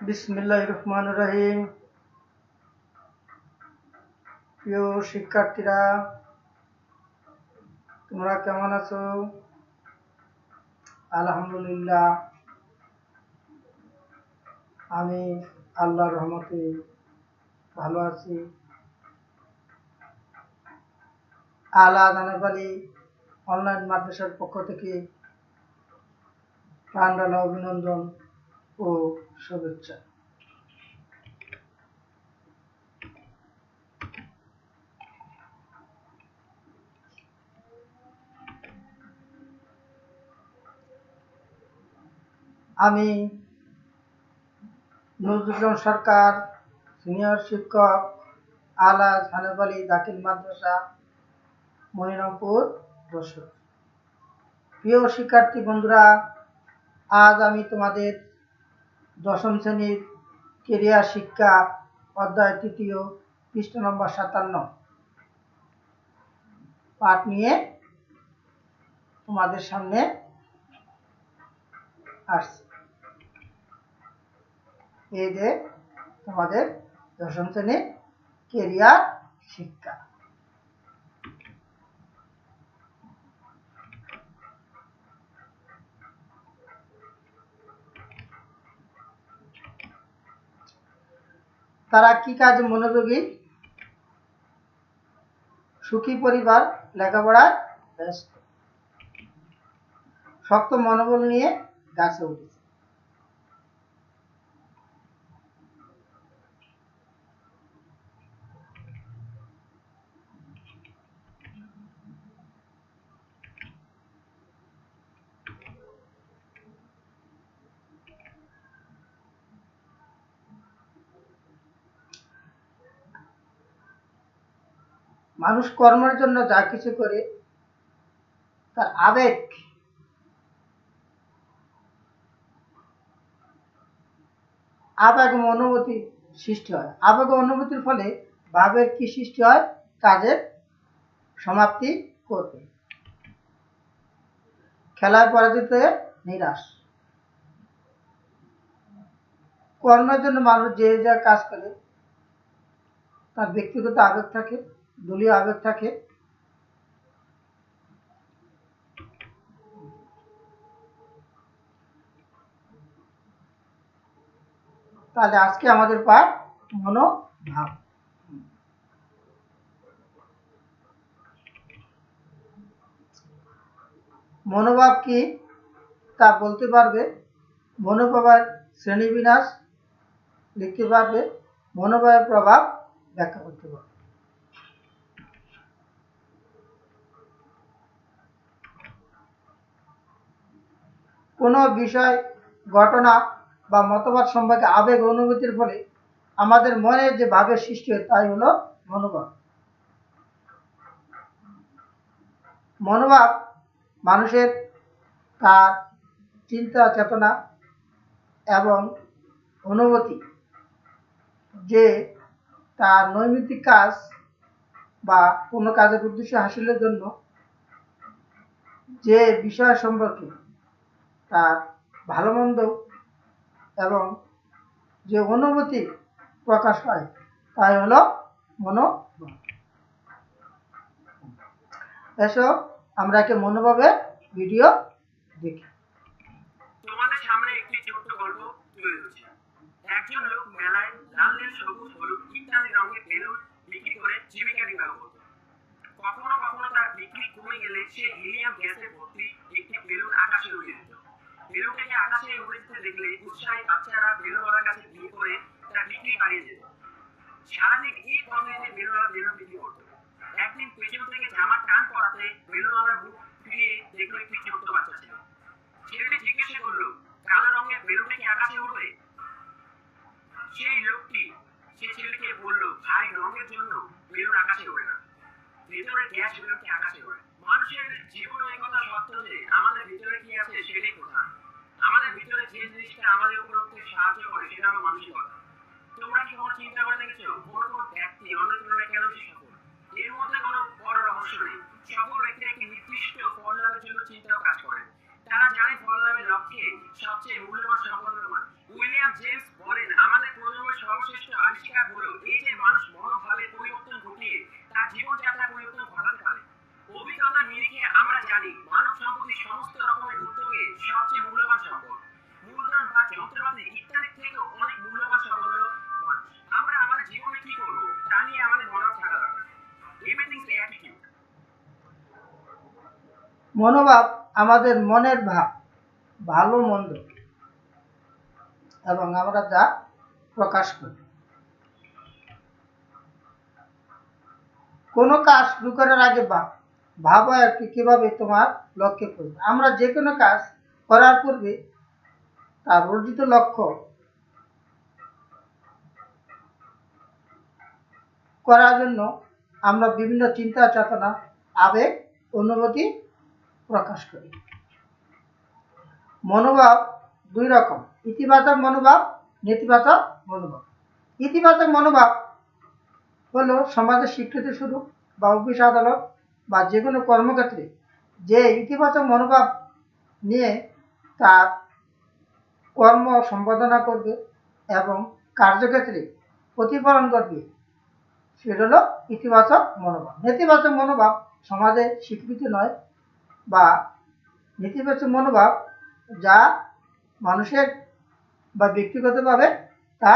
বিসমিল্লাহ রহমান রহিম প্রিয় শিক্ষার্থীরা, তোমরা কেমন আছো? আলহামদুলিল্লাহ। আমি আল্লাহ রহমতে ভালো আছি। আলা দানাবালি অনলাইন মাদ্রাসার পক্ষ থেকে প্রাণডালা অভিনন্দন। ও শুভেচ্ছা আমি নজরুল সরকার, সিনিয়র শিক্ষক আলাজ হানেফ আলী দাখিল মাদ্রাসা, মনিরামপুর, যশোর। প্রিয় শিক্ষার্থী বন্ধুরা, আজ আমি তোমাদের দশম শ্রেণির কেরিয়ার শিক্ষা অধ্যায় তৃতীয়, পৃষ্ঠ নম্বর সাতান্ন। পাঠ নিয়ে তোমাদের সামনে আসছি। এই যে তোমাদের দশম শ্রেণির কেরিয়ার শিক্ষা। তারা কি কাজ মনোযোগী? সুখী পরিবার লেখাপড়ায় ব্যস্ত। শক্ত মনোবল নিয়ে গাছে উঠেছে। মানুষ কর্মের জন্য যা কিছু করে, তার আবেগ আবেগ অনুভূতি সৃষ্টি হয়। আবেগ অনুভূতির ফলে ভাবের কি সৃষ্টি হয়? কাজের সমাপ্তি করবে খেলায় পরাজিত নিরাশ। কর্মের জন্য মানুষ যে যা কাজ করে, তার ব্যক্তিগত আবেগ থাকে। দলীয় আবেগ থাকে। তাহলে আজকে আমাদের পাঠ মনোভাব। মনোভাব কি? তা বলতে পারবে মনোভাবের শ্রেণীবিন্যাস, লিখতে পারবে মনোভাবের প্রভাব ব্যাখ্যা করতে পারবে। কোনো বিষয়, ঘটনা বা মতবাদ সম্পর্কে আবেগ অনুভূতির ফলে আমাদের মনে যে ভাবের সৃষ্টি হয় তাই হলো মনোভাব। মনোভাব মানুষের তার চিন্তা, চেতনা এবং অনুভূতি যে তার নৈমিত্তিক কাজ বা কোনো কাজের উদ্দেশ্য হাসিলের জন্য যে বিষয় সম্পর্কে তার ভালো মন্দ এবং যে অনুভূতি প্রকাশ হয়, তাই হলো মনোভাব। এসো, আমরা একে মনোভাবের ভিডিও দেখি। তোমাদের সামনে একটি ছোট্ট গল্প একজন লোক লাল সবুজ রঙের বেলুন করে কখনো কখনো তার বিক্রি কমে গেলে সে হিলিয়াম গ্যাসে ভর্তি একটি বেলুন আকাশে উড়ে বেলুনটাকে আকাশে উড়তে দেখলে উৎসাহী বাচ্চারা বেলুনওয়ালার কাছে বিয়ে করে তার বিক্রি বাড়িয়ে যেত সারাদিন এই কর্মে বেলুনওয়ালা বেলুন বিক্রি করতো। একদিন পেছন থেকে জামার টান পড়াতে বেলুনওয়ালার মুখ Chief Edward. মনোভাব আমাদের মনের ভাব, ভালো মন্দ, এবং আমরা যা প্রকাশ করি। কোনো কাজ শুরু করার আগে ভাব, ভাবো আর কি, কীভাবে তোমার লক্ষ্যে করবে আমরা যে কোনো কাজ করার পূর্বে তার অর্জিত লক্ষ্য করার জন্য আমরা বিভিন্ন চিন্তা, চেতনা, আবেগ, অনুভূতি প্রকাশ করি। মনোভাব দুই রকম, ইতিবাচক মনোভাব, নেতিবাচক মনোভাব। ইতিবাচক মনোভাব হলো সমাজের স্বীকৃতি স্বরূপ বা অফিস, আদালত বা যে কোনো কর্মক্ষেত্রে যে ইতিবাচক মনোভাব নিয়ে তার কর্ম সম্পাদনা করবে এবং কার্যক্ষেত্রে প্রতিফলন করবে সেটা হলো ইতিবাচক মনোভাব। নেতিবাচক মনোভাব সমাজে স্বীকৃতি নয় বা নেতিবাচক মনোভাব যা মানুষের বা ব্যক্তিগতভাবে তা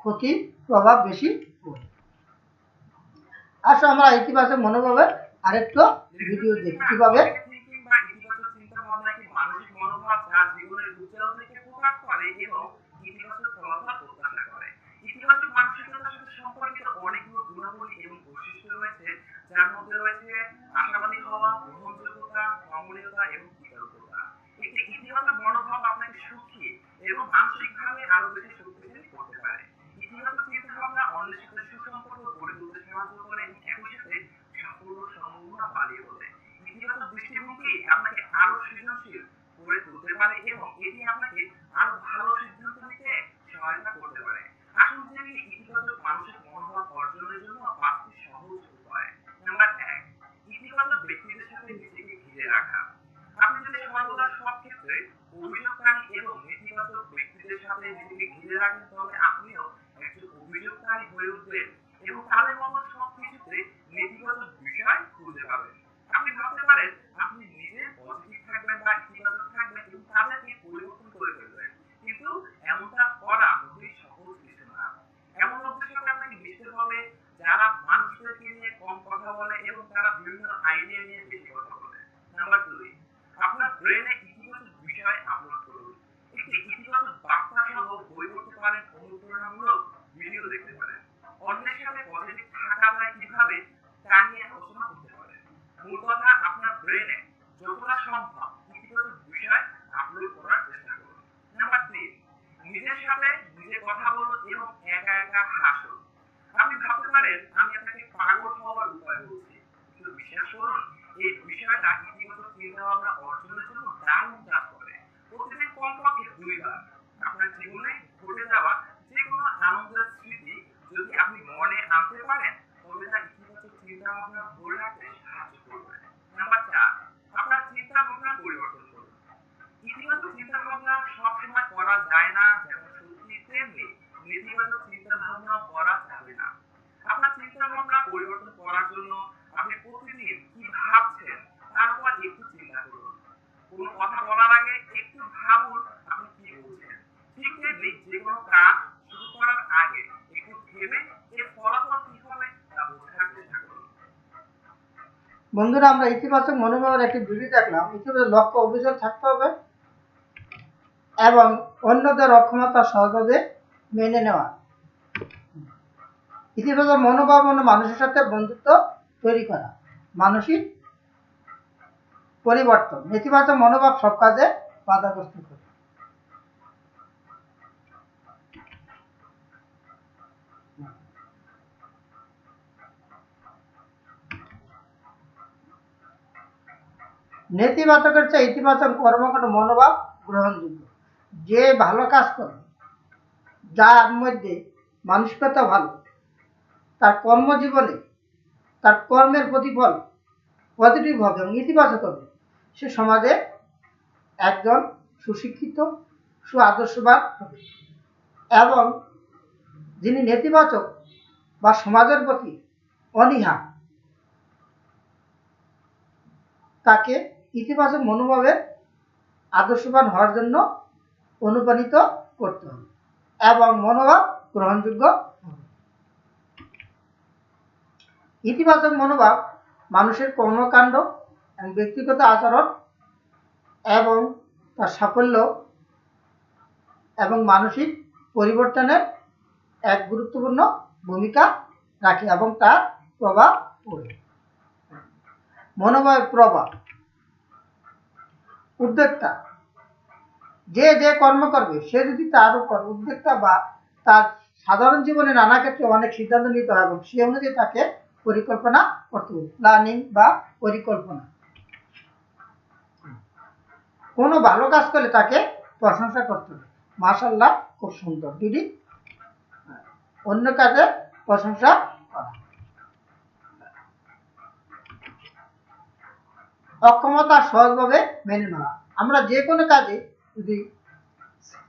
ক্ষতির প্রভাব বেশি পড়ে আসো আমরা ইতিবাচক মনোভাবের আরেকটু ভিডিও দেখি। কীভাবে? থিংকিং মানসিক মনোভাব যা জীবনের দিকে প্রকাশ করে এবং ইতিবাচক ফলাফল প্রত্যাশা করে ইতিবাচক মানসিকতার সাথে সম্পর্কিত অনেকগুলো গুণাবলী এবং বৈশিষ্ট্য রয়েছে যার মধ্যে রয়েছে আশাবাদী হওয়া গ্রহণযোগ্যতা নমনীয়তা এবং কৃতজ্ঞতা একটি ইতিবাচক মনোভাব আপনাকে সুখী এবং মানসিকভাবে আরও বেশি শক্তিশালী করতে পারে ইতিবাচক চিন্তা ভাবনা অন্যের সাথে সুসম্পর্ক গড়ে তুলতে সাহায্য করে এবং একই সাথে সাফল্য সম্ভাবনা বাড়িয়ে তোলে ইতিবাচক দৃষ্টিভঙ্গি আপনাকে আরও সৃজনশীল করে তুলতে পারে এবং এটি আপনাকে আরও ভালো সিদ্ধান্ত নিতে সহায়তা করতে পারে আসুন জেনে নিই ইতিবাচক মানসিক মনোভাব অর্জনের জন্য পাঁচটি সহজ উপায় নাম্বার এক ইতিবাচক ব্যক্তিদের সাথে নিজেকে ঘিরে রাখা আপনি যদি সর্বদা সব ক্ষেত্রে অভিযোগকারী এবং নেতিবাচক ব্যক্তিদের সাথে নিজেকে ঘিরে রাখেন তবে আপনিও একজন অভিযোগকারী হয়ে উঠবেন এবং তাদের মতো সব কিছুতে নেতিবাচক বিষয় খুঁজে পাবেন আপনি ভাবতে পারেন, আপনি নিজে পজিটিভ থাকবেন বা ইতিবাচক থাকবেন এবং তাদেরকে পরিবর্তন করে ফেলবেন। কিন্তু এমনটা করা মোটেই সহজ কিছু না। এমন লোকদের সাথে আপনাকে মিশতে হবে যারা মানুষদেরকে নিয়ে কম কথা বলে এবং তারা বিভিন্ন আইডিয়া নিয়ে বেশি কথা বলে। নাম্বার দুই আপনার ব্রেনে ইতিবাচক বিষয় আপলোড করুন। একটি ইতিবাচক বার্তা সহ বই পড়তে পারেন, অনুপ্রেরণামূলক ভিডিও দেখতে পারেন। অন্যের সাথে পজিটিভ থাকা যায় কীভাবে তা নিয়ে আলোচনা করতে পারেন মূল কথা আপনার ব্রেনে যতটা সম্ভব ইতিবাচক বিষয় আপলোড করার চেষ্টা করুন নাম্বার তিন নিজের সাথে নিজে কথা বলুন এবং একা একা হাসুন আপনি ভাবতে পারেন আমি আপনাকে পাগল হওয়ার উপায় বলছি কিন্তু বিশ্বাস করুন এই বিষয়টা ইতিবাচক চিন্তা ভাবনা অর্জনের জন্য দারুণ কাজ করে প্রতিদিন কমপক্ষে দুইবার আপনার জীবনে ঘটে যাওয়া যে কোনো আনন্দের স্মৃতি যদি আপনি মনে আনতে পারেন তবে তা ইতিবাচক চিন্তা ভাবনা ধরে রাখতে সাহায্য করবে নাম্বার চার আপনার চিন্তা ভাবনা পরিবর্তন করুন ইতিবাচক চিন্তা ভাবনা সবসময় করা যায় না যেমন সত্যি তেমনি নেতিবাচক চিন্তা ভাবনা করা যাবে না আপনার চিন্তা ভাবনা পরিবর্তন করার জন্য আপনি প্রতিদিন কি ভাবছেন তার উপর একটু চিন্তা করুন কোনো কথা বলার আগে একটু ভাবুন আপনি কি বলছেন ঠিক তেমনি যে কোনো কাজ শুরু করার আগে একটু ভেবে এর ফলাফল কি হবে তা বোঝার চেষ্টা করুন বন্ধুরা, আমরা ইতিবাচক মনোভাবের একটি ভিডিও দেখলাম। ইতিবাচক লক্ষ্য, অভিযোগ থাকতে হবে এবং অন্যদের অক্ষমতা সহজে মেনে নেওয়া। ইতিবাচক মনোভাব মানে মানুষের সাথে বন্ধুত্ব তৈরি করা, মানসিক পরিবর্তন। নেতিবাচক মনোভাব সব কাজে বাধাগ্রস্ত করে। নেতিবাচকের চেয়ে ইতিবাচক কর্মকাণ্ড মনোভাব গ্রহণযোগ্য। যে ভালো কাজ করে, যার মধ্যে মানসিকতা ভালো, তার কর্মজীবনে তার কর্মের প্রতিফল পজিটিভ হবে এবং ইতিবাচক হবে, সে সমাজে একজন সুশিক্ষিত সু আদর্শবান হবে। এবং যিনি নেতিবাচক বা সমাজের প্রতি অনীহা, তাকে ইতিবাচক মনোভাবের আদর্শবান হওয়ার জন্য অনুপ্রাণিত করতে হবে এবং মনোভাব গ্রহণযোগ্য ইতিবাচক মনোভাব মানুষের কর্মকাণ্ড এবং ব্যক্তিগত আচরণ এবং তার সাফল্য এবং মানসিক পরিবর্তনের এক গুরুত্বপূর্ণ ভূমিকা রাখে এবং তার প্রভাব পড়ে। মনোভাবের প্রভাব উদ্যোক্তা। যে যে কর্ম করবে, সে যদি তার উপর উদ্যোক্তা বা তার সাধারণ জীবনে নানা ক্ষেত্রে অনেক সিদ্ধান্ত নিতে হয় এবং সে অনুযায়ী তাকে পরিকল্পনা করতে হবে প্ল্যানিং বা পরিকল্পনা। কোনো ভালো কাজ করলে তাকে প্রশংসা করতে হবে। মাশাল্লাহ খুব সুন্দর। দিদি অন্য কাজে প্রশংসা করা। অক্ষমতা সহজভাবে মেনে নেওয়া। আমরা যে কোনো কাজে যদি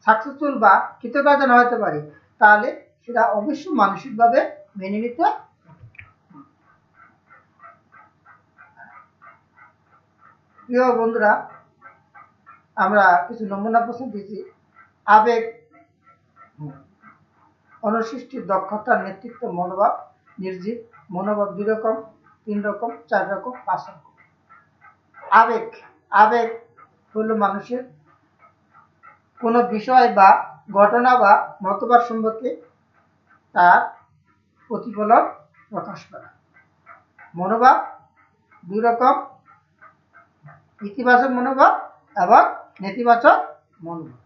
সাকসেসফুল বা কৃতকার্য না হতে পারি, তাহলে সেটা অবশ্যই মানসিকভাবে মেনে নিতে প্রিয় বন্ধুরা, আমরা কিছু নমুনা প্রশ্ন দিয়েছি। আবেগ, অনুসৃষ্টির দক্ষতা, নেতৃত্ব, মনোভাব নির্জীব মনোভাব দুই রকম, তিন রকম, চার রকম, পাঁচ রকম। আবেগ আবেগ হলো মানুষের কোনো বিষয় বা ঘটনা বা মতবাদ সম্পর্কে তার প্রতিফলন প্রকাশ করা। মনোভাব দুই রকম, ইতিবাচক মনোভাব এবং নেতিবাচক মনোভাব।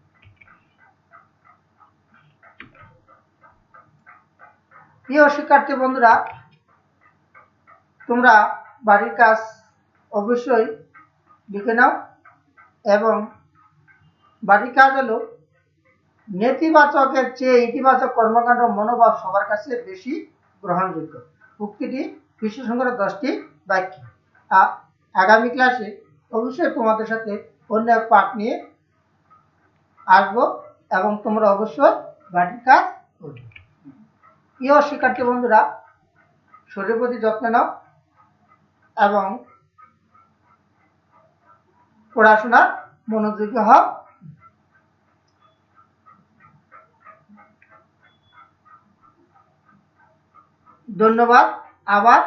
প্রিয় শিক্ষার্থী বন্ধুরা, তোমরা বাড়ির কাজ অবশ্যই লিখে নাও। এবং বাড়ির কাজ হলো, নেতিবাচকের চেয়ে ইতিবাচক কর্মকাণ্ড মনোভাব সবার কাছে বেশি গ্রহণযোগ্য। উক্তিটি বিশেষজ্ঞের দশটি বাক্য। আগামী ক্লাসে অবশ্যই তোমাদের সাথে অন্য এক পাঠ নিয়ে আসব এবং তোমরা অবশ্যই বাড়ির কাজ করবে। প্রিয় শিক্ষার্থী বন্ধুরা শরীরের প্রতি যত্ন নাও এবং পড়াশোনার মনোযোগী হও। ধন্যবাদ। আবার